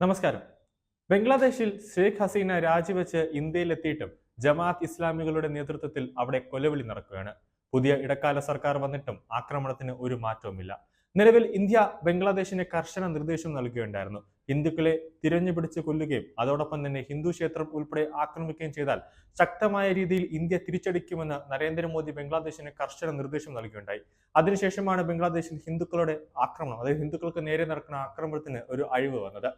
നമസ്കാരം. ബംഗ്ലാദേശിൽ ഷെയ്ഖ് ഹസീന രാജിവെച്ച് ഇന്ത്യയിലെത്തിയിട്ടും ജമാഅത്ത് ഇസ്ലാമികളുടെ നേതൃത്വത്തിൽ അവിടെ കൊലവിളി നടക്കുകയാണ്. പുതിയ ഇടക്കാല സർക്കാർ വന്നിട്ടും ആക്രമണത്തിന് ഒരു മാറ്റവുമില്ല. നിലവിൽ ഇന്ത്യ ബംഗ്ലാദേശിന് കർശന നിർദ്ദേശം നൽകുകയുണ്ടായിരുന്നു. ഹിന്ദുക്കളെ തിരഞ്ഞുപിടിച്ച് കൊല്ലുകയും അതോടൊപ്പം തന്നെ ഹിന്ദു ക്ഷേത്രം ഉൾപ്പെടെ ആക്രമിക്കുകയും ചെയ്താൽ ശക്തമായ രീതിയിൽ ഇന്ത്യ തിരിച്ചടിക്കുമെന്ന് നരേന്ദ്രമോദി ബംഗ്ലാദേശിന് കർശന നിർദ്ദേശം നൽകുകയുണ്ടായി. അതിനുശേഷമാണ് ബംഗ്ലാദേശിൽ ഹിന്ദുക്കളുടെ ആക്രമണം അതായത് ഹിന്ദുക്കൾക്ക് നേരെ നടക്കുന്ന ആക്രമണത്തിന് ഒരു അഴിവ് വന്നത്.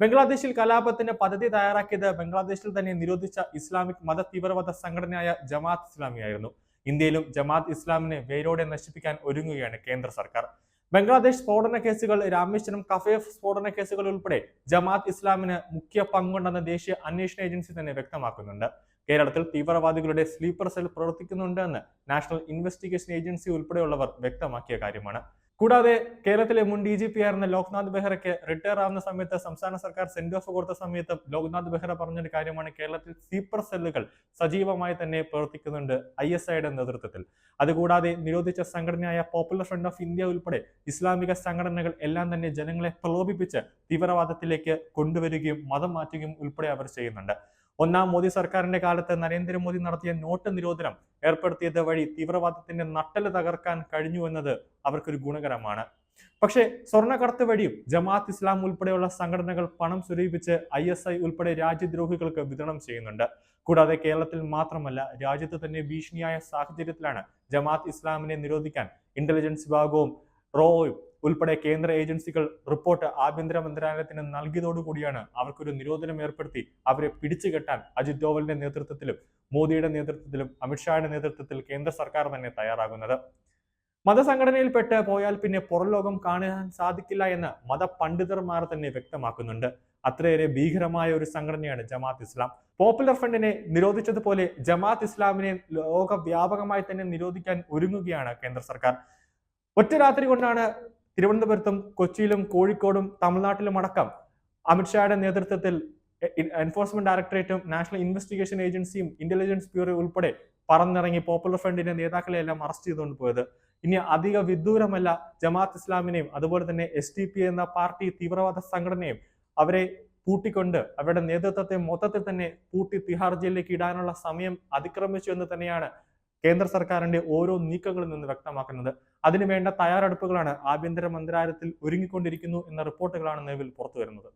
ബംഗ്ലാദേശിൽ കലാപത്തിന് പദ്ധതി തയ്യാറാക്കിയത് ബംഗ്ലാദേശിൽ തന്നെ നിരോധിച്ച ഇസ്ലാമിക് മത തീവ്രവാദ സംഘടനയായ ജമാഅത്ത് ഇസ്ലാമിയായിരുന്നു ഇന്ത്യയിലും ജമാഅത്ത് ഇസ്ലാമിനെ വേരോടെ നശിപ്പിക്കാൻ ഒരുങ്ങുകയാണ് കേന്ദ്ര സർക്കാർ. ബംഗ്ലാദേശ് സ്ഫോടന കേസുകൾ രാമേശ്വരം കഫേഫ് സ്ഫോടന കേസുകൾ ഉൾപ്പെടെ ജമാഅത്ത് ഇസ്ലാമിന് മുഖ്യ പങ്കുണ്ടെന്ന് ദേശീയ അന്വേഷണ ഏജൻസി തന്നെ വ്യക്തമാക്കുന്നുണ്ട്. കേരളത്തിൽ തീവ്രവാദികളുടെ സ്ലീപ്പർ സെൽ പ്രവർത്തിക്കുന്നുണ്ടെന്ന് നാഷണൽ ഇൻവെസ്റ്റിഗേഷൻ ഏജൻസി ഉൾപ്പെടെയുള്ളവർ വ്യക്തമാക്കിയ കാര്യമാണ്. കൂടാതെ കേരളത്തിലെ മുൻ ഡി ജി പി ആയിരുന്ന ലോക്നാഥ് ബെഹ്റയ്ക്ക് റിട്ടയർ ആവുന്ന സമയത്ത് സംസ്ഥാന സർക്കാർ സെൻഡ് ഓഫ് കൊടുത്ത സമയത്ത് ലോക്നാഥ് ബെഹ്റ പറഞ്ഞൊരു കാര്യമാണ് കേരളത്തിൽ സ്ലീപ്പർ സെല്ലുകൾ സജീവമായി തന്നെ പ്രവർത്തിക്കുന്നുണ്ട് ഐ എസ് ഐയുടെ നേതൃത്വത്തിൽ. അതുകൂടാതെ നിരോധിച്ച സംഘടനയായ പോപ്പുലർ ഫ്രണ്ട് ഓഫ് ഇന്ത്യ ഉൾപ്പെടെ ഇസ്ലാമിക സംഘടനകൾ എല്ലാം തന്നെ ജനങ്ങളെ പ്രലോഭിപ്പിച്ച് തീവ്രവാദത്തിലേക്ക് കൊണ്ടുവരികയും മതം മാറ്റുകയും ഉൾപ്പെടെ അവർ ചെയ്യുന്നുണ്ട്. ഒന്നാം മോദി സർക്കാരിന്റെ കാലത്ത് നരേന്ദ്രമോദി നടത്തിയ നോട്ട് നിരോധനം ഏർപ്പെടുത്തിയത് വഴി തീവ്രവാദത്തിന്റെ നട്ടൽ തകർക്കാൻ കഴിഞ്ഞു എന്നത് അവർക്കൊരു ഗുണകരമാണ്. പക്ഷേ സ്വർണക്കടത്ത് വഴിയും ജമാഅത്ത് ഇസ്ലാം ഉൾപ്പെടെയുള്ള സംഘടനകൾ പണം സ്വരൂപിച്ച് ഐ എസ് ഐ ഉൾപ്പെടെ രാജ്യദ്രോഹികൾക്ക് വിതരണം ചെയ്യുന്നുണ്ട്. കൂടാതെ കേരളത്തിൽ മാത്രമല്ല രാജ്യത്ത് തന്നെ ഭീഷണിയായ സാഹചര്യത്തിലാണ് ജമാഅത്ത് ഇസ്ലാമിനെ നിരോധിക്കാൻ ഇന്റലിജൻസ് വിഭാഗവും റോയും ഉൾപ്പെടെ കേന്ദ്ര ഏജൻസികൾ റിപ്പോർട്ട് ആഭ്യന്തര മന്ത്രാലയത്തിന് നൽകിയതോടുകൂടിയാണ് അവർക്കൊരു നിരോധനം ഏർപ്പെടുത്തി അവരെ പിടിച്ചുകെട്ടാൻ അജിത് ഡോവലിന്റെ നേതൃത്വത്തിലും മോദിയുടെ നേതൃത്വത്തിലും അമിത്ഷായുടെ നേതൃത്വത്തിൽ കേന്ദ്ര സർക്കാർ തന്നെ തയ്യാറാകുന്നത്. മതസംഘടനയിൽപ്പെട്ട് പോയാൽ പിന്നെ പുറംലോകം കാണാൻ സാധിക്കില്ല എന്ന് മതപണ്ഡിതന്മാർ തന്നെ വ്യക്തമാക്കുന്നുണ്ട്. അത്രയേറെ ഭീകരമായ ഒരു സംഘടനയാണ് ജമാഅത്ത് ഇസ്ലാം. പോപ്പുലർ ഫ്രണ്ടിനെ നിരോധിച്ചതുപോലെ ജമാഅത്ത് ഇസ്ലാമിനെ ലോകവ്യാപകമായി തന്നെ നിരോധിക്കാൻ ഒരുങ്ങുകയാണ് കേന്ദ്ര സർക്കാർ. ഒറ്റ രാത്രി കൊണ്ടാണ് തിരുവനന്തപുരത്തും കൊച്ചിയിലും കോഴിക്കോടും തമിഴ്നാട്ടിലും അടക്കം അമിത്ഷായുടെ നേതൃത്വത്തിൽ എൻഫോഴ്സ്മെന്റ് ഡയറക്ടറേറ്റും നാഷണൽ ഇൻവെസ്റ്റിഗേഷൻ ഏജൻസിയും ഇന്റലിജൻസ് ബ്യൂറോ ഉൾപ്പെടെ പറന്നിറങ്ങി പോപ്പുലർ ഫ്രണ്ടിന്റെ നേതാക്കളെ എല്ലാം അറസ്റ്റ് ചെയ്തുകൊണ്ട് പോയത്. ഇനി അധിക വിദൂരമല്ല ജമാഅത്ത് ഇസ്ലാമിനെയും അതുപോലെ തന്നെ എസ് ടി പി എന്ന പാർട്ടി തീവ്രവാദ സംഘടനയും അവരെ പൂട്ടിക്കൊണ്ട് അവരുടെ നേതൃത്വത്തെ മൊത്തത്തിൽ തന്നെ പൂട്ടി തിഹാർ ജയിലിലേക്ക് ഇടാനുള്ള സമയം അതിക്രമിച്ചു എന്ന് തന്നെയാണ് കേന്ദ്ര സർക്കാരിന്റെ ഓരോ നീക്കങ്ങളിൽ നിന്ന് വ്യക്തമാക്കുന്നത്. അതിനുവേണ്ട തയ്യാറെടുപ്പുകളാണ് ആഭ്യന്തര മന്ത്രാലയത്തിൽ ഒരുങ്ങിക്കൊണ്ടിരിക്കുന്നു എന്ന റിപ്പോർട്ടുകളാണ് നിലവിൽ പുറത്തു വരുന്നത്